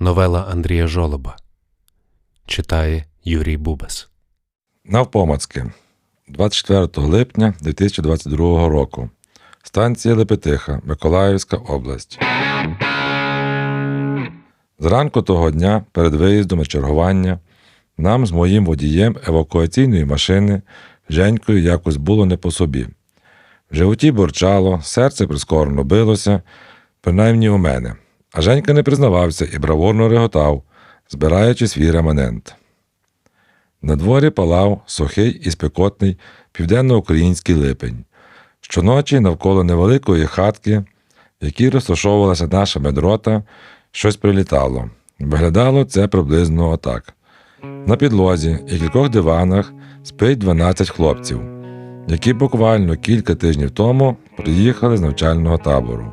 Новела Андрія Жолоба. Читає Юрій Бубас. Навпомацьки. 24 липня 2022 року. Станція Лепетиха, Миколаївська область. Зранку того дня, перед виїздом із чергування, нам з моїм водієм евакуаційної машини Женькою якось було не по собі. В животі бурчало, серце прискорено билося, принаймні у мене. А Женька не признавався і браворно реготав, збираючи свій реманент. На дворі палав сухий і спекотний південноукраїнський липень. Щоночі навколо невеликої хатки, в якій розташовувалася наша медрота, щось прилітало. Виглядало це приблизно отак. На підлозі і кількох диванах спить 12 хлопців, які буквально кілька тижнів тому приїхали з навчального табору.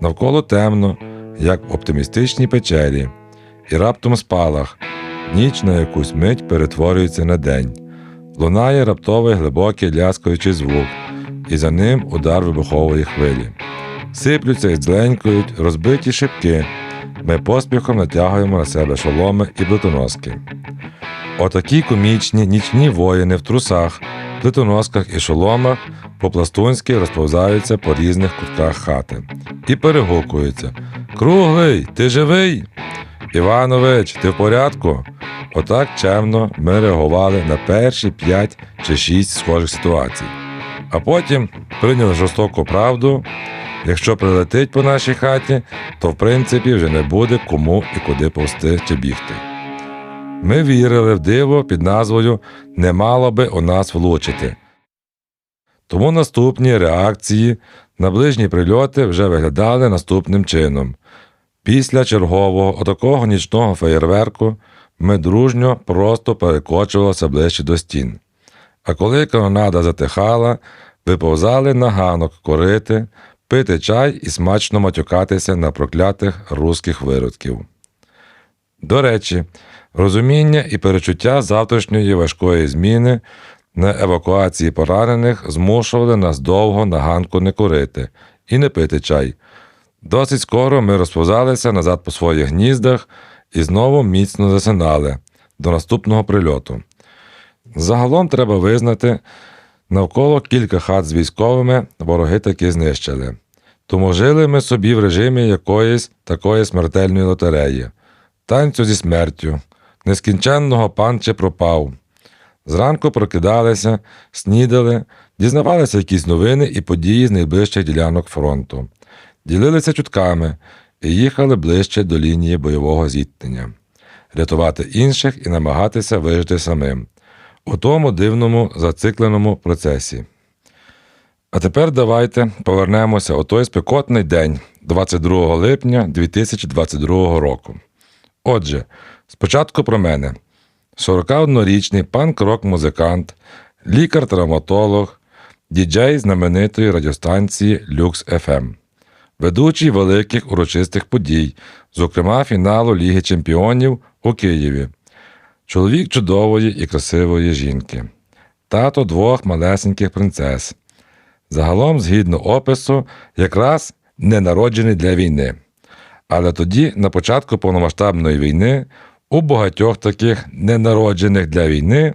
Навколо темно, як в оптимістичній печері, і раптом спалах, ніч на якусь мить перетворюється на день. Лунає раптовий глибокий ляскаючий звук, і за ним удар вибухової хвилі. Сиплються і зеленькають розбиті шибки. Ми поспіхом натягуємо на себе шоломи і блитоноски. Отакі комічні нічні воїни в трусах, плитоносках і шоломах по-пластунськи розповзаються по різних кутках хати і перегукуються: Круглий, ти живий? Іванович, ти в порядку? Отак чемно ми реагували на перші п'ять чи шість схожих ситуацій. А потім прийняли жорстоку правду. Якщо прилетить по нашій хаті, то в принципі вже не буде кому і куди повсти чи бігти. Ми вірили в диво під назвою Не мало би у нас влучити. Тому наступні реакції на ближні прильоти вже виглядали наступним чином. Після чергового отакого нічного феєрверку ми дружньо просто перекочувалися ближче до стін. А коли канонада затихала, виповзали на ганок корити, пити чай і смачно матюкатися на проклятих руських виродків. До речі, розуміння і перечуття завтрашньої важкої зміни на евакуації поранених змушували нас довго на ганку не курити і не пити чай. Досить скоро ми розповзалися назад по своїх гніздах і знову міцно засинали до наступного прильоту. Загалом треба визнати, навколо кілька хат з військовими вороги таки знищили. Тому жили ми собі в режимі якоїсь такої смертельної лотереї, танцю зі смертю, нескінченного панче пропав. Зранку прокидалися, снідали, дізнавалися якісь новини і події з найближчих ділянок фронту, ділилися чутками і їхали ближче до лінії бойового зіткнення, рятувати інших і намагатися вижити самим у тому дивному зацикленому процесі. А тепер давайте повернемося у той спекотний день, 22 липня 2022 року. Отже, спочатку про мене: 41-річний панк-рок-музикант, лікар-травматолог, діджей знаменитої радіостанції Lux FM, ведучий великих урочистих подій, зокрема фіналу Ліги Чемпіонів у Києві, чоловік чудової і красивої жінки, тато двох малесеньких принцес. Загалом, згідно опису, якраз не народжений для війни. Але тоді, на початку повномасштабної війни, у багатьох таких ненароджених для війни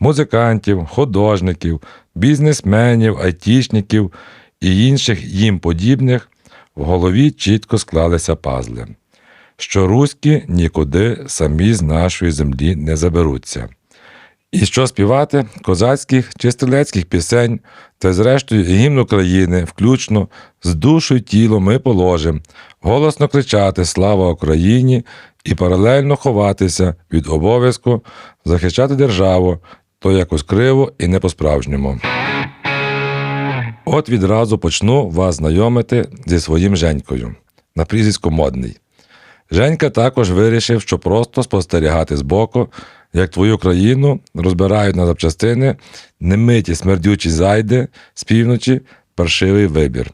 музикантів, художників, бізнесменів, айтішників і інших їм подібних в голові чітко склалися пазли, що руські нікуди самі з нашої землі не заберуться. І що співати козацьких чи стрілецьких пісень та, зрештою, гімн України, включно з душою тіло ми положим, голосно кричати Слава Україні і паралельно ховатися від обов'язку захищати державу, то якось криво і не по-справжньому. От відразу почну вас знайомити зі своїм Женькою на прізвисько модний. Женька також вирішив, що просто спостерігати збоку, як твою країну розбирають на запчастини немиті смердючі зайди з півночі паршивий вибір.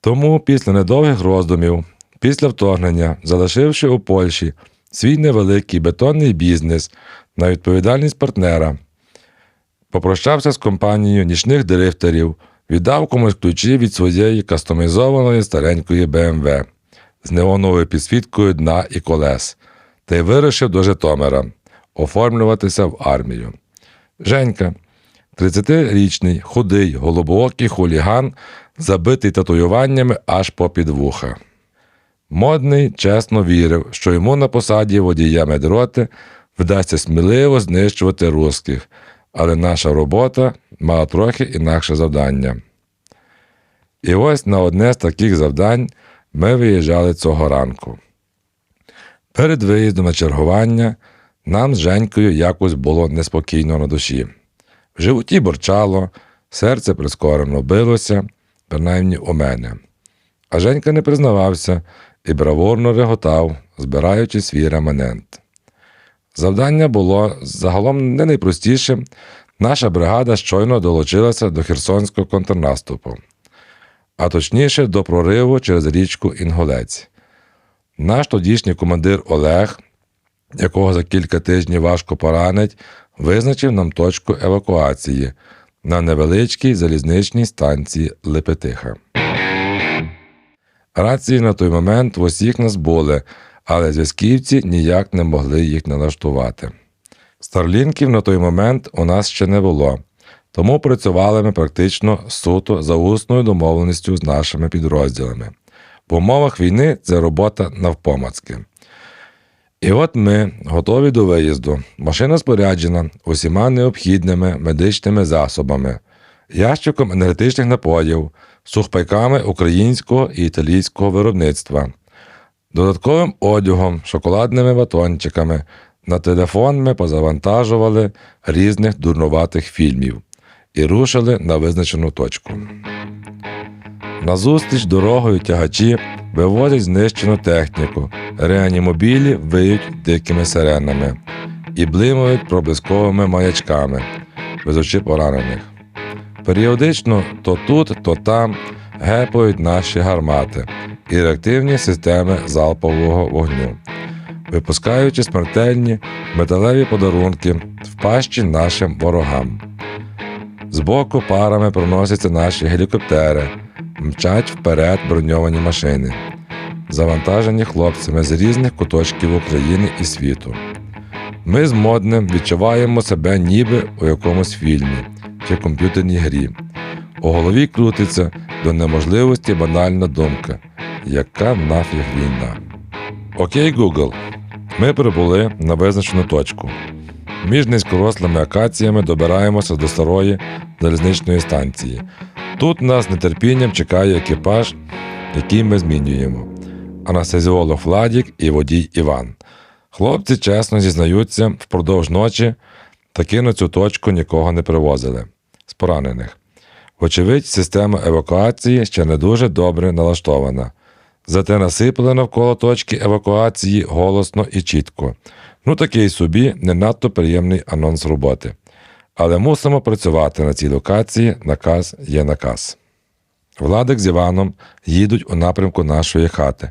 Тому після недовгих роздумів, після вторгнення, залишивши у Польщі свій невеликий бетонний бізнес на відповідальність партнера, попрощався з компанією нічних дрифтерів, віддав комусь ключі від своєї кастомізованої старенької БМВ з неоновою підсвіткою дна і колес, та й вирушив до Житомира оформлюватися в армію. Женька, 30-річний, худий, голубоокий хуліган, забитий татуюваннями аж попід вуха. Модний чесно вірив, що йому на посаді водія медроти вдасться сміливо знищувати русських, але наша робота мала трохи інакше завдання. І ось на одне з таких завдань ми виїжджали цього ранку. Перед виїздом на чергування нам з Женькою якось було неспокійно на душі. В животі борчало, серце прискорено билося, принаймні у мене. А Женька не признавався і бравурно реготав, збираючи свій реманент. Завдання було загалом не найпростіше. Наша бригада щойно долучилася до Херсонського контрнаступу, а точніше до прориву через річку Інголець. Наш тодішній командир Олег, якого за кілька тижнів важко поранить, визначив нам точку евакуації на невеличкій залізничній станції Лепетиха. Рації на той момент в усіх нас були, але зв'язківці ніяк не могли їх налаштувати. Старлінків на той момент у нас ще не було, тому працювали ми практично суто за усною домовленістю з нашими підрозділами. В умовах війни це робота навпомацки. І от ми готові до виїзду. Машина споряджена усіма необхідними медичними засобами, ящиком енергетичних напоїв, сухпайками українського і італійського виробництва, додатковим одягом, шоколадними батончиками. На телефон ми позавантажували різних дурнуватих фільмів і рушили на визначену точку. Назустріч дорогою тягачі вивозять знищену техніку, реанімобілі виють дикими сиренами і блимають проблисковими маячками, везучи поранених. Періодично то тут, то там гепають наші гармати і реактивні системи залпового вогню, випускаючи смертельні металеві подарунки в пащі нашим ворогам. Збоку парами проносяться наші гелікоптери, мчать вперед броньовані машини, завантажені хлопцями з різних куточків України і світу. Ми з модним відчуваємо себе ніби у якомусь фільмі чи комп'ютерній грі. У голові крутиться до неможливості банальна думка, яка нафіг війна. Окей, Google. Ми прибули на визначену точку. Між низькорослими акаціями добираємося до старої залізничної станції. Тут нас нетерпінням чекає екіпаж, який ми змінюємо. Анестезіолог Владік і водій Іван. Хлопці чесно зізнаються, впродовж ночі таки на цю точку нікого не привозили з поранених. Вочевидь, система евакуації ще не дуже добре налаштована. Зате насипали навколо точки евакуації голосно і чітко. Ну такий собі не надто приємний анонс роботи. Але мусимо працювати на цій локації, наказ є наказ. Владик з Іваном їдуть у напрямку нашої хати.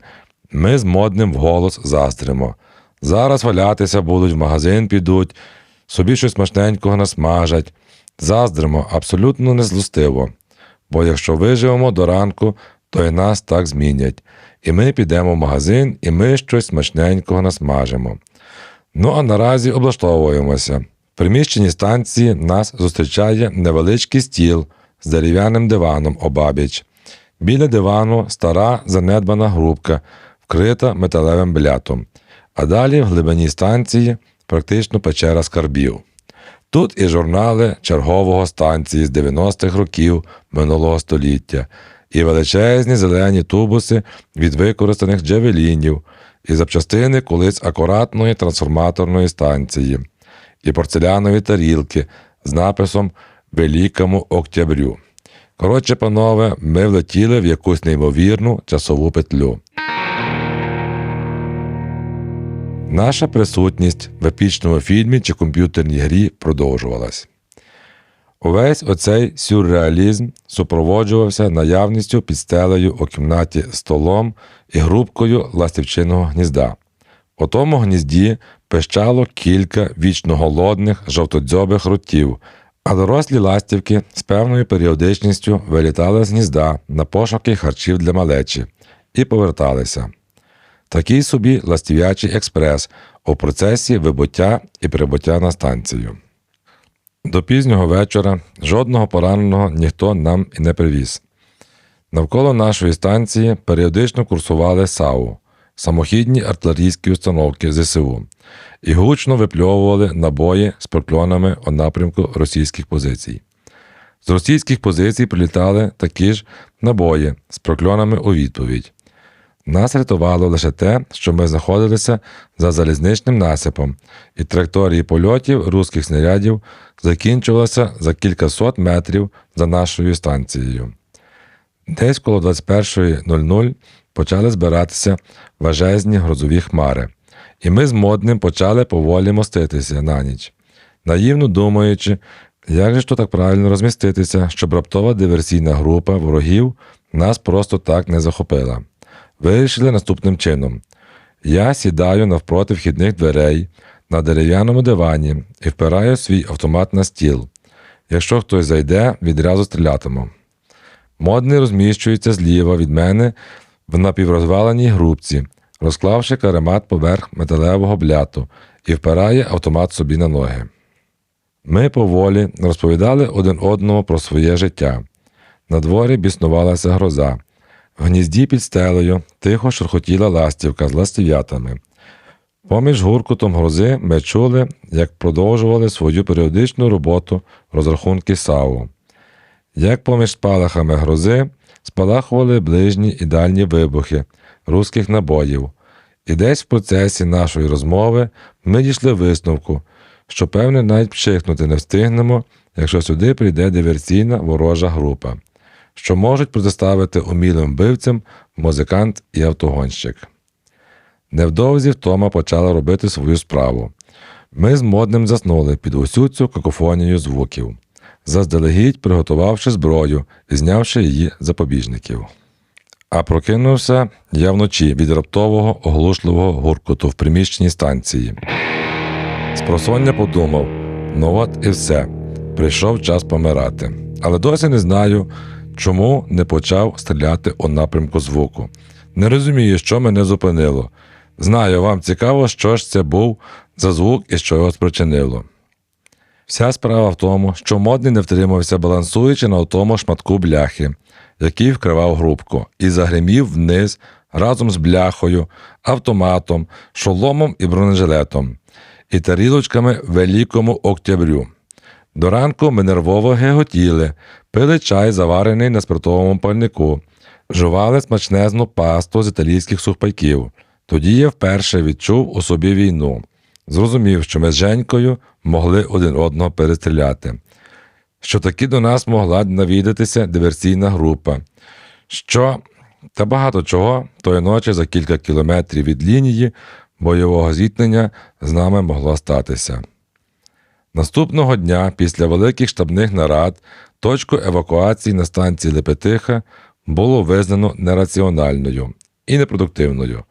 Ми з модним вголос заздримо. Зараз валятися будуть, в магазин підуть, собі щось смачненького насмажать. Заздримо абсолютно незлостиво. Бо якщо виживемо до ранку, то і нас так змінять. І ми підемо в магазин, і ми щось смачненького насмажимо. Ну а наразі облаштовуємося. Приміщенні станції нас зустрічає невеличкий стіл з дерев'яним диваном обабіч. Біля дивану стара занедбана грубка, вкрита металевим блятом. А далі в глибині станції практично печера скарбів. Тут і журнали чергового станції з 90-х років минулого століття, і величезні зелені тубуси від використаних джавелінів, і запчастини колись акуратної трансформаторної станції, і порцелянові тарілки з написом Великому Октябрю. Коротше, панове, ми влетіли в якусь неймовірну часову петлю. Наша присутність в епічному фільмі чи комп'ютерній грі продовжувалась. Увесь оцей сюрреалізм супроводжувався наявністю під стелею у кімнаті столом і грубкою ластівчиного гнізда. У тому гнізді пищало кілька вічно голодних жовтодзьобих ротів, а дорослі ластівки з певною періодичністю вилітали з гнізда на пошуки харчів для малечі і поверталися. Такий собі ластів'ячий експрес у процесі вибуття і прибуття на станцію. До пізнього вечора жодного пораненого ніхто нам і не привіз. Навколо нашої станції періодично курсували САУ, самохідні артилерійські установки ЗСУ, і гучно випльовували набої з прокльонами у напрямку російських позицій. З російських позицій прилітали такі ж набої з прокльонами у відповідь. Нас рятувало лише те, що ми знаходилися за залізничним насипом, і траєкторії польотів руських снарядів закінчувалися за кількасот метрів за нашою станцією. Десь коло 21.00 почали збиратися важезні грозові хмари, і ми з модним почали поволі моститися на ніч, наївно думаючи, як же ж то так правильно розміститися, щоб раптова диверсійна група ворогів нас просто так не захопила. Вирішили наступним чином: я сідаю навпроти вхідних дверей на дерев'яному дивані і впираю свій автомат на стіл. Якщо хтось зайде, відразу стрілятиму. Модний розміщується зліва від мене в напіврозваленій грубці, розклавши каремат поверх металевого бляту і впирає автомат собі на ноги. Ми поволі розповідали один одному про своє життя. На дворі біснувалася гроза. В гнізді під стелею тихо шурхотіла ластівка з ластів'ятами. Поміж гуркутом грози ми чули, як продовжували свою періодичну роботу розрахунки САУ. Як поміж спалахами грози спалахували ближні і дальні вибухи руських набоїв, і десь в процесі нашої розмови ми дійшли висновку, що, певне, навіть пчихнути не встигнемо, якщо сюди прийде диверсійна ворожа група, що можуть протиставити умілим вбивцям музикант і автогонщик. Невдовзі втома почала робити свою справу. Ми з модним заснули під усю цю какофонію звуків, заздалегідь приготувавши зброю і знявши її запобіжників. А прокинувся я вночі від раптового оглушливого гуркоту в приміщенні станції. Спросоння подумав: ну от і все, прийшов час помирати. Але досі не знаю, чому не почав стріляти у напрямку звуку. Не розумію, що мене зупинило. Знаю, вам цікаво, що ж це був за звук і що його спричинило. Вся справа в тому, що модний не втримався, балансуючи на тому шматку бляхи, який вкривав грубку, і загримів вниз разом з бляхою, автоматом, шоломом і бронежилетом, і тарілочками великому октябрю. До ранку ми нервово геготіли, пили чай, заварений на спиртовому пальнику, жували смачнезну пасту з італійських сухпайків. Тоді я вперше відчув у собі війну. Зрозумів, що ми з Женькою могли один одного перестріляти, що таки до нас могла навідатися диверсійна група, що та багато чого тої ночі за кілька кілометрів від лінії бойового зіткнення з нами могло статися. Наступного дня, після великих штабних нарад, точку евакуації на станції Лепетиха було визнано нераціональною і непродуктивною.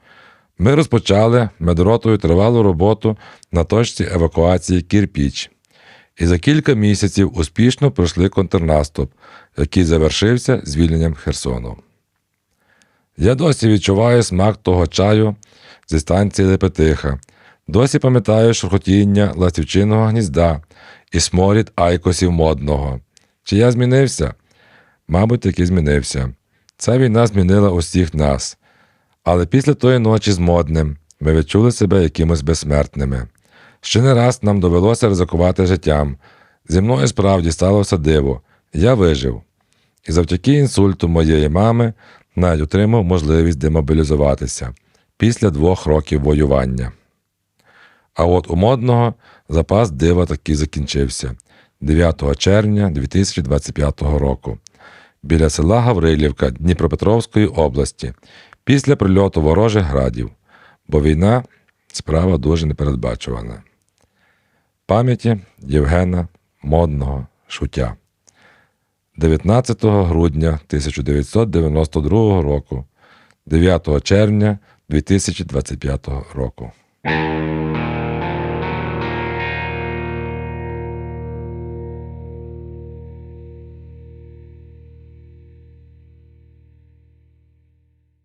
Ми розпочали медротою тривалу роботу на точці евакуації Кірпіч, і за кілька місяців успішно пройшли контрнаступ, який завершився звільненням Херсону. Я досі відчуваю смак того чаю зі станції Лепетиха, досі пам'ятаю шурхотіння ластівчиного гнізда і сморід айкосів модного. Чи я змінився? Мабуть, таки змінився. Ця війна змінила усіх нас. Але після тої ночі з модним ми відчули себе якимось безсмертними. Ще не раз нам довелося ризикувати життям. Зі мною справді сталося диво. Я вижив. І завдяки інсульту моєї мами навіть отримав можливість демобілізуватися після двох років воювання. А от у модного запас дива таки закінчився 9 червня 2025 року біля села Гаврилівка Дніпропетровської області після прильоту ворожих градів, бо війна справа дуже непередбачувана. Пам'яті Євгена Модного Шутя 19 грудня 1992 року, 9 червня 2025 року.